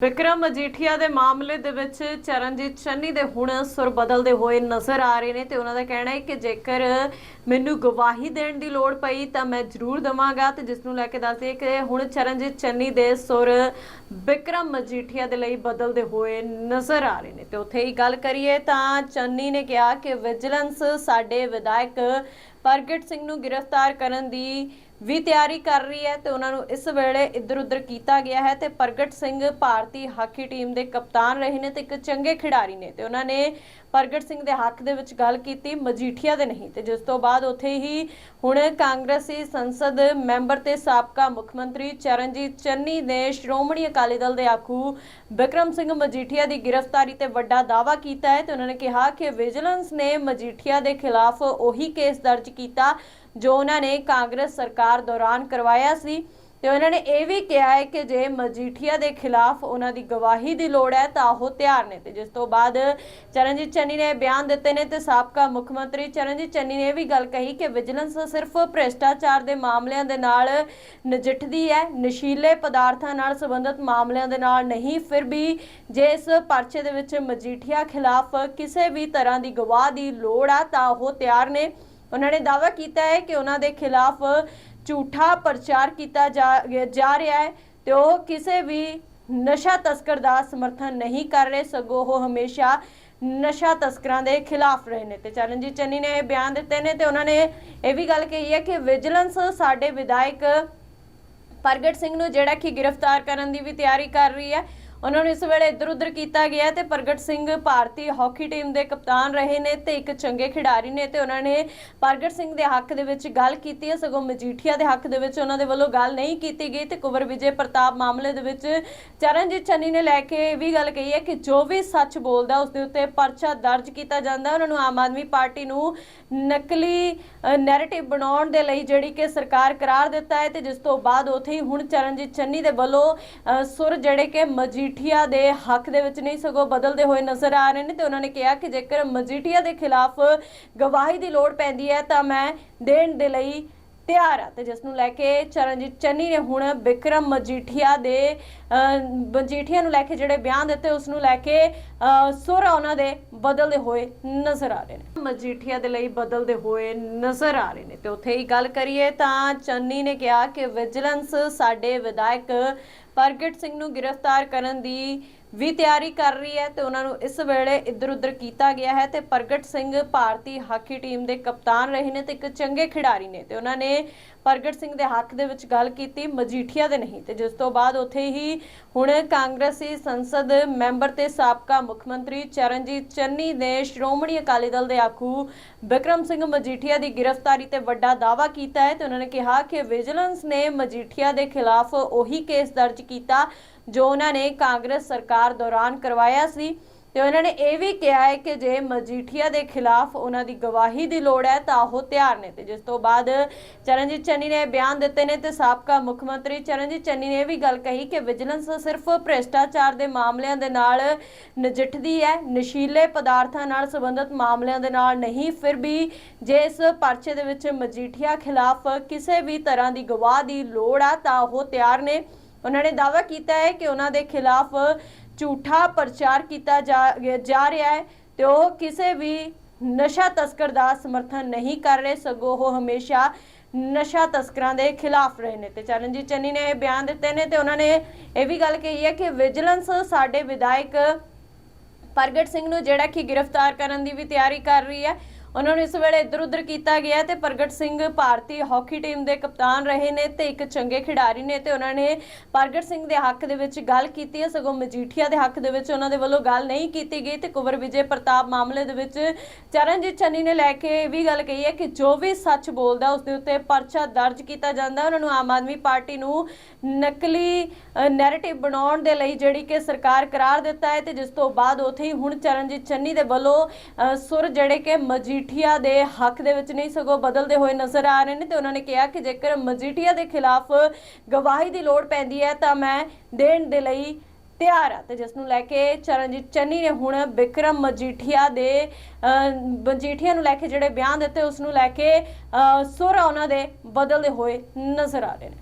ਵਿਕਰਮ ਮਜੀਠੀਆ ਦੇ ਮਾਮਲੇ ਦੇ ਵਿੱਚ ਚਰਨਜੀਤ ਚੰਨੀ ਦੇ ਹੁਣ ਸੁਰ ਬਦਲਦੇ ਹੋਏ ਨਜ਼ਰ ਆ ਰਹੇ ਨੇ ਤੇ ਉਹਨਾਂ ਦਾ ਕਹਿਣਾ ਹੈ ਕਿ ਜੇਕਰ ਮੈਨੂੰ ਗਵਾਹੀ ਦੇਣ ਦੀ ਲੋੜ ਪਈ ਤਾਂ ਮੈਂ ਜ਼ਰੂਰ ਦਵਾਂਗਾ ਤੇ ਜਿਸ ਨੂੰ ਲੈ ਕੇ ਦੱਸਦੇ ਕਿ ਹੁਣ ਚਰਨਜੀਤ ਚੰਨੀ ਦੇ ਸੁਰ ਵਿਕਰਮ ਮਜੀਠੀਆ ਦੇ ਲਈ ਬਦਲਦੇ ਹੋਏ ਨਜ਼ਰ ਆ ਰਹੇ ਨੇ। ਤੇ ਉੱਥੇ ਹੀ ਗੱਲ ਕਰੀਏ ਤਾਂ ਚੰਨੀ ਨੇ ਕਿਹਾ ਕਿ ਵਿਜੀਲੈਂਸ ਸਾਡੇ ਵਿਧਾਇਕ ਪ੍ਰਗਟ ਸਿੰਘ ਨੂੰ ਗ੍ਰਿਫਤਾਰ ਕਰਨ ਦੀ ਵੀ ਤਿਆਰੀ ਕਰ ਰਹੀ ਹੈ ਤੇ ਉਹਨਾਂ ਨੂੰ ਇਸ ਵੇਲੇ ਇੱਧਰ ਉੱਧਰ ਕੀਤਾ ਗਿਆ ਹੈ ਤੇ ਪ੍ਰਗਟ ਸਿੰਘ ਭਾਰਤੀ ਹਾਕੀ ਟੀਮ ਦੇ ਕਪਤਾਨ ਰਹੇ ਨੇ ਤੇ ਇੱਕ ਚੰਗੇ ਖਿਡਾਰੀ ਨੇ ਤੇ ਉਹਨਾਂ ਨੇ ਪ੍ਰਗਟ ਸਿੰਘ ਦੇ ਹੱਕ ਦੇ ਵਿੱਚ ਗੱਲ ਕੀਤੀ, ਮਜੀਠੀਆ ਦੇ ਨਹੀਂ ਤੇ ਜਿਸ ਤੋਂ ਬਾਅਦ ਉੱਥੇ ਹੀ ਹੁਣ ਕਾਂਗਰਸੀ ਸੰਸਦ ਮੈਂਬਰ ਤੇ ਸਾਬਕਾ ਮੁੱਖ ਮੰਤਰੀ ਚਰਨਜੀਤ ਚੰਨੀ ਨੇ ਸ਼੍ਰੋਮਣੀ ਅਕਾਲੀ ਦਲ ਦੇ ਆਗੂ ਵਿਕਰਮ ਸਿੰਘ ਮਜੀਠੀਆ ਦੀ ਗ੍ਰਿਫਤਾਰੀ ਤੇ ਵੱਡਾ ਦਾਅਵਾ ਕੀਤਾ ਹੈ ਤੇ ਉਹਨਾਂ ਨੇ ਕਿਹਾ ਕਿ ਵਿਜੀਲੈਂਸ ਨੇ ਮਜੀਠੀਆ ਦੇ ਖਿਲਾਫ ਉਹੀ ਕੇਸ ਦਰਜ ਕੀਤਾ ਜੋ ਉਹਨਾਂ ਨੇ ਕਾਂਗਰਸ ਸਰਕਾਰ ਦੌਰਾਨ ਕਰਵਾਇਆ ਸੀ ਤੇ ਉਹਨਾਂ ਨੇ ਇਹ ਵੀ ਕਿਹਾ ਹੈ ਕਿ ਜੇ ਮਜੀਠੀਆ ਦੇ ਖਿਲਾਫ ਉਹਨਾਂ ਦੀ ਗਵਾਹੀ ਦੀ ਲੋੜ ਹੈ ਤਾਂ ਉਹ ਤਿਆਰ ਨੇ ਤੇ ਜਿਸ ਤੋਂ ਬਾਅਦ ਚਰਨਜੀਤ ਚੰਨੀ ਨੇ ਬਿਆਨ ਦਿੱਤੇ ਨੇ ਤੇ ਸਾਬਕਾ ਮੁੱਖ ਮੰਤਰੀ ਚਰਨਜੀਤ ਚੰਨੀ ਨੇ ਇਹ ਵੀ ਗੱਲ ਕਹੀ ਕਿ ਵਿਜੀਲੈਂਸ ਸਿਰਫ ਭ੍ਰਿਸ਼ਟਾਚਾਰ ਦੇ ਮਾਮਲਿਆਂ ਦੇ ਨਾਲ ਨਜਿੱਠਦੀ ਹੈ, ਨਸ਼ੀਲੇ ਪਦਾਰਥਾਂ ਨਾਲ ਸੰਬੰਧਿਤ ਮਾਮਲਿਆਂ ਦੇ ਨਾਲ ਨਹੀਂ, ਫਿਰ ਵੀ ਜੇ ਇਸ ਪਰਚੇ ਦੇ ਵਿੱਚ ਮਜੀਠੀਆ ਖਿਲਾਫ ਕਿਸੇ ਵੀ ਤਰ੍ਹਾਂ ਦੀ ਗਵਾਹ ਦੀ ਲੋੜ ਆ ਤਾਂ ਉਹ ਤਿਆਰ ਨੇ। ਉਹਨਾਂ ਨੇ ਦਾਅਵਾ ਕੀਤਾ ਹੈ ਕਿ ਉਹਨਾਂ ਦੇ ਖਿਲਾਫ ਝੂਠਾ ਪ੍ਰਚਾਰ ਕੀਤਾ ਜਾ ਰਿਹਾ ਹੈ ਤੇ ਉਹ ਕਿਸੇ ਵੀ ਨਸ਼ਾ ਤਸਕਰ ਦਾ ਸਮਰਥਨ ਨਹੀਂ ਕਰ ਰਹੇ, ਸਗੋਂ ਉਹ ਹਮੇਸ਼ਾ ਨਸ਼ਾ ਤਸਕਰਾਂ ਦੇ ਖਿਲਾਫ ਰਹੇ ਨੇ। ਤੇ ਚਰਨਜੀਤ ਚੰਨੀ ਨੇ ਇਹ ਬਿਆਨ ਦਿੱਤੇ ਨੇ ਤੇ ਉਹਨਾਂ ਨੇ ਇਹ ਵੀ ਗੱਲ ਕਹੀ ਹੈ ਕਿ ਵਿਜੀਲੈਂਸ ਸਾਡੇ ਵਿਧਾਇਕ ਪ੍ਰਗਟ ਸਿੰਘ ਨੂੰ ਜਿਹੜਾ ਕਿ ਗ੍ਰਿਫਤਾਰ ਕਰਨ ਦੀ ਵੀ ਤਿਆਰੀ ਕਰ ਰਹੀ ਹੈ ਉਹਨਾਂ ਨੂੰ ਇਸ ਵੇਲੇ ਇੱਧਰ ਉੱਧਰ ਕੀਤਾ ਗਿਆ ਹੈ ਤੇ ਪ੍ਰਗਟ ਸਿੰਘ ਭਾਰਤੀ ਹਾਕੀ ਟੀਮ ਦੇ ਕਪਤਾਨ ਰਹੇ ਨੇ ਤੇ ਇੱਕ ਚੰਗੇ ਖਿਡਾਰੀ ਨੇ ਤੇ ਉਹਨਾਂ ਨੇ ਪ੍ਰਗਟ ਸਿੰਘ ਦੇ ਹੱਕ ਦੇ ਵਿੱਚ ਗੱਲ ਕੀਤੀ ਹੈ। ਸਗੋਂ ਮਜੀਠੀਆ ਦੇ ਹੱਕ ਦੇ ਵਿੱਚ ਉਹਨਾਂ ਦੇ ਵੱਲੋਂ ਗੱਲ ਨਹੀਂ ਕੀਤੀ ਗਈ ਤੇ ਕੁਵਰ ਵਿਜੇ ਪ੍ਰਤਾਪ ਮਾਮਲੇ ਦੇ ਵਿੱਚ ਚਰਨਜੀਤ ਚੰਨੀ ਨੇ ਲੈ ਕੇ ਇਹ ਵੀ ਗੱਲ ਕਹੀ ਹੈ ਕਿ ਜੋ ਵੀ ਸੱਚ ਬੋਲਦਾ, ਉਸ ਦੇ ਉੱਤੇ ਪਰਚਾ ਦਰਜ ਕੀਤਾ ਜਾਂਦਾ। ਉਹਨਾਂ ਨੂੰ ਆਮ ਆਦਮੀ ਪਾਰਟੀ ਨੂੰ ਨਕਲੀ ਨੈਰੇਟਿਵ ਬਣਾਉਣ ਦੇ ਲਈ ਜਿਹੜੀ ਕਿ ਸਰਕਾਰ ਕਰਾਰ ਦਿੱਤਾ ਹੈ ਤੇ ਜਿਸ ਤੋਂ ਬਾਅਦ ਉਥੇ ਹੀ ਹੁਣ ਚਰਨਜੀਤ ਚੰਨੀ ਦੇ ਵੱਲੋਂ ਸੁਰ ਜਿਹੜੇ ਕਿ ਮਜੀ ਮਜੀਠੀਆ ਦੇ ਹੱਕ ਦੇ ਵਿੱਚ ਨਹੀਂ ਸਗੋਂ ਬਦਲਦੇ ਹੋਏ ਨਜ਼ਰ ਆ ਰਹੇ ਨੇ ਤੇ ਉਹਨਾਂ ਨੇ ਕਿਹਾ ਕਿ ਜੇਕਰ ਮਜੀਠੀਆ ਦੇ ਖਿਲਾਫ ਗਵਾਹੀ ਦੀ ਲੋੜ ਪੈਂਦੀ ਹੈ ਤਾਂ ਮੈਂ ਦੇਣ ਦੇ ਲਈ ਤਿਆਰ ਆ ਤੇ ਜਿਸ ਨੂੰ ਲੈ ਕੇ ਚਰਨਜੀਤ ਚੰਨੀ ਨੇ ਹੁਣ ਵਿਕਰਮ ਮਜੀਠੀਆ ਦੇ ਮਜੀਠੀਆ ਨੂੰ ਲੈ ਕੇ ਜਿਹੜੇ ਬਿਆਨ ਦਿੱਤੇ ਉਸ ਨੂੰ ਲੈ ਕੇ ਅ, ਸੁਰ ਉਹਨਾਂ ਦੇ ਬਦਲਦੇ ਹੋਏ ਨਜ਼ਰ ਆ ਰਹੇ ਨੇ। ਮਜੀਠੀਆ ਦੇ ਲਈ ਬਦਲਦੇ ਹੋਏ ਨਜ਼ਰ ਆ ਰਹੇ ਨੇ। ਤੇ ਉੱਥੇ ਹੀ ਗੱਲ ਕਰੀਏ ਤਾਂ ਚੰਨੀ ਨੇ ਕਿਹਾ ਕਿ ਵਿਜੀਲੈਂਸ ਸਾਡੇ ਵਿਧਾਇਕ ਪ੍ਰਗਟ ਸਿੰਘ ਨੂੰ ਗ੍ਰਿਫਤਾਰ ਕਰਨ ਦੀ ਵੀ ਤਿਆਰੀ ਕਰ ਰਹੀ ਹੈ ਤੇ ਉਹਨਾਂ ਨੂੰ ਇਸ ਵੇਲੇ ਇੱਧਰ ਉੱਧਰ ਕੀਤਾ ਗਿਆ ਹੈ ਤੇ ਪ੍ਰਗਟ ਸਿੰਘ ਭਾਰਤੀ ਹਾਕੀ ਟੀਮ ਦੇ ਕਪਤਾਨ ਰਹੇ ਨੇ ਤੇ ਇੱਕ ਚੰਗੇ ਖਿਡਾਰੀ ਨੇ ਤੇ ਉਹਨਾਂ ਨੇ ਪ੍ਰਗਟ ਸਿੰਘ ਦੇ ਹੱਕ ਦੇ ਵਿੱਚ ਗੱਲ ਕੀਤੀ, ਮਜੀਠੀਆ ਦੇ ਨਹੀਂ ਤੇ ਜਿਸ ਤੋਂ ਬਾਅਦ ਉੱਥੇ ਹੀ ਹੁਣ ਕਾਂਗਰਸੀ ਸੰਸਦ ਮੈਂਬਰ ਤੇ ਸਾਬਕਾ ਮੁੱਖ ਮੰਤਰੀ ਚਰਨਜੀਤ ਚੰਨੀ ਨੇ ਸ਼੍ਰੋਮਣੀ ਅਕਾਲੀ ਦਲ ਦੇ ਆਗੂ ਵਿਕਰਮ ਸਿੰਘ ਮਜੀਠੀਆ ਦੀ ਗ੍ਰਿਫਤਾਰੀ ਤੇ ਵੱਡਾ ਦਾਅਵਾ ਕੀਤਾ ਹੈ ਤੇ ਉਹਨਾਂ ਨੇ ਕਿਹਾ ਕਿ ਵਿਜੀਲੈਂਸ ਨੇ ਮਜੀਠੀਆ ਦੇ ਖਿਲਾਫ ਉਹੀ ਕੇਸ ਦਰਜ ਕੀਤਾ ਜੋ ਉਹਨਾਂ ਨੇ ਕਾਂਗਰਸ ਸਰਕਾਰ ਦੌਰਾਨ ਕਰਵਾਇਆ ਸੀ, ਤੇ ਉਹਨਾਂ ਨੇ ਇਹ ਵੀ ਕਿਹਾ ਹੈ ਕਿ ਜੇ ਮਜੀਠੀਆ ਦੇ ਖਿਲਾਫ ਉਹਨਾਂ ਦੀ ਗਵਾਹੀ ਦੀ ਲੋੜ ਹੈ, ਤਾਂ ਉਹ ਤਿਆਰ ਨੇ। ਤੇ ਜਿਸ ਤੋਂ ਬਾਅਦ ਚਰਨਜੀਤ ਚੰਨੀ ਨੇ ਬਿਆਨ ਦਿੱਤੇ ਨੇ ਤੇ ਸਾਬਕਾ ਮੁੱਖ ਮੰਤਰੀ ਚਰਨਜੀਤ ਚੰਨੀ ਨੇ ਇਹ ਵੀ ਗੱਲ ਕਹੀ ਕਿ ਵਿਜੀਲੈਂਸ ਸਿਰਫ ਭ੍ਰਿਸ਼ਟਾਚਾਰ ਦੇ ਮਾਮਲਿਆਂ ਦੇ ਨਾਲ ਨਜਿੱਠਦੀ ਹੈ, ਨਸ਼ੀਲੇ ਪਦਾਰਥਾਂ ਨਾਲ ਸੰਬੰਧਿਤ ਮਾਮਲਿਆਂ ਦੇ ਨਾਲ ਨਹੀਂ, ਫਿਰ ਵੀ ਜੇ ਇਸ ਪਰਚੇ ਦੇ ਵਿੱਚ ਮਜੀਠੀਆ ਖਿਲਾਫ ਕਿਸੇ ਵੀ ਤਰ੍ਹਾਂ ਦੀ ਗਵਾਹ ਦੀ ਲੋੜ ਆ, ਤਾਂ ਉਹ ਤਿਆਰ ਨੇ। ਉਹਨਾਂ ਨੇ ਦਾਅਵਾ ਕੀਤਾ ਹੈ ਕਿ ਉਹਨਾਂ ਦੇ ਖਿਲਾਫ ਝੂਠਾ ਪ੍ਰਚਾਰ ਕੀਤਾ ਜਾ ਰਿਹਾ ਹੈ ਤੇ ਉਹ ਕਿਸੇ ਵੀ ਨਸ਼ਾ ਤਸਕਰ ਦਾ ਸਮਰਥਨ ਨਹੀਂ ਕਰ ਰਹੇ, ਸਗੋਂ ਉਹ ਹਮੇਸ਼ਾ ਨਸ਼ਾ ਤਸਕਰਾਂ ਦੇ ਖਿਲਾਫ ਰਹੇ ਨੇ। ਤੇ ਚਰਨਜੀਤ ਚੰਨੀ ਨੇ ਇਹ ਬਿਆਨ ਦਿੱਤੇ ਨੇ ਤੇ ਉਹਨਾਂ ਨੇ ਇਹ ਵੀ ਗੱਲ ਕਹੀ ਹੈ ਕਿ ਵਿਜੀਲੈਂਸ ਸਾਡੇ ਵਿਧਾਇਕ ਪ੍ਰਗਟ ਸਿੰਘ ਨੂੰ ਜਿਹੜਾ ਕਿ ਗ੍ਰਿਫਤਾਰ ਕਰਨ ਦੀ ਵੀ ਤਿਆਰੀ ਕਰ ਰਹੀ ਹੈ ਉਹਨਾਂ ਨੂੰ ਇਸ ਵੇਲੇ ਇੱਧਰ ਉੱਧਰ ਕੀਤਾ ਗਿਆ ਤੇ ਪ੍ਰਗਟ ਸਿੰਘ ਭਾਰਤੀ ਹਾਕੀ ਟੀਮ ਦੇ ਕਪਤਾਨ ਰਹੇ ਨੇ ਤੇ ਇੱਕ ਚੰਗੇ ਖਿਡਾਰੀ ਨੇ ਤੇ ਉਹਨਾਂ ਨੇ ਪ੍ਰਗਟ ਸਿੰਘ ਦੇ ਹੱਕ ਦੇ ਵਿੱਚ ਗੱਲ ਕੀਤੀ ਹੈ, ਸਗੋਂ ਮਜੀਠੀਆ ਦੇ ਹੱਕ ਦੇ ਵਿੱਚ ਉਹਨਾਂ ਦੇ ਵੱਲੋਂ ਗੱਲ ਨਹੀਂ ਕੀਤੀ ਗਈ ਤੇ ਕੁਵਰ ਵਿਜੇ ਪ੍ਰਤਾਪ ਮਾਮਲੇ ਦੇ ਵਿੱਚ ਚਰਨਜੀਤ ਚੰਨੀ ਨੇ ਲੈ ਕੇ ਇਹ ਵੀ ਗੱਲ ਕਹੀ ਹੈ ਕਿ ਜੋ ਵੀ ਸੱਚ ਬੋਲਦਾ ਉਸ ਦੇ ਉੱਤੇ ਪਰਚਾ ਦਰਜ ਕੀਤਾ ਜਾਂਦਾ ਉਹਨਾਂ ਨੂੰ ਆਮ ਆਦਮੀ ਪਾਰਟੀ ਨੂੰ ਨਕਲੀ ਨੈਰੇਟਿਵ ਬਣਾਉਣ ਦੇ ਲਈ ਜਿਹੜੀ ਕਿ ਸਰਕਾਰ ਕਰਾਰ ਦਿੱਤਾ ਹੈ ਤੇ ਜਿਸ ਤੋਂ ਬਾਅਦ ਉਥੇ ਹੀ ਹੁਣ ਚਰਨਜੀਤ ਚੰਨੀ ਦੇ ਵੱਲੋਂ ਸੁਰ ਜਿਹੜੇ ਕਿ ਮਜੀ ਮਜੀਠੀਆ ਦੇ ਹੱਕ ਦੇ ਵਿੱਚ ਨਹੀਂ ਸਗੋਂ ਬਦਲਦੇ ਹੋਏ ਨਜ਼ਰ ਆ ਰਹੇ ਨੇ ਤੇ ਉਹਨਾਂ ਨੇ ਕਿਹਾ ਕਿ ਜੇਕਰ ਮਜੀਠੀਆ ਦੇ ਖਿਲਾਫ ਗਵਾਹੀ ਦੀ ਲੋੜ ਪੈਂਦੀ ਹੈ ਤਾਂ ਮੈਂ ਦੇਣ ਦੇ ਲਈ ਤਿਆਰ ਆ ਤੇ ਜਿਸ ਨੂੰ ਲੈ ਕੇ ਚਰਨਜੀਤ ਚੰਨੀ ਨੇ ਹੁਣ ਬਿਕਰਮ ਮਜੀਠੀਆ ਦੇ ਮਜੀਠੀਆ ਨੂੰ ਲੈ ਕੇ ਜਿਹੜੇ ਬਿਆਨ ਦਿੱਤੇ, ਉਸ ਨੂੰ ਲੈ ਕੇ ਸੁਰ ਆ ਉਹਨਾਂ ਦੇ ਬਦਲਦੇ ਹੋਏ ਨਜ਼ਰ ਆ ਰਹੇ ਨੇ।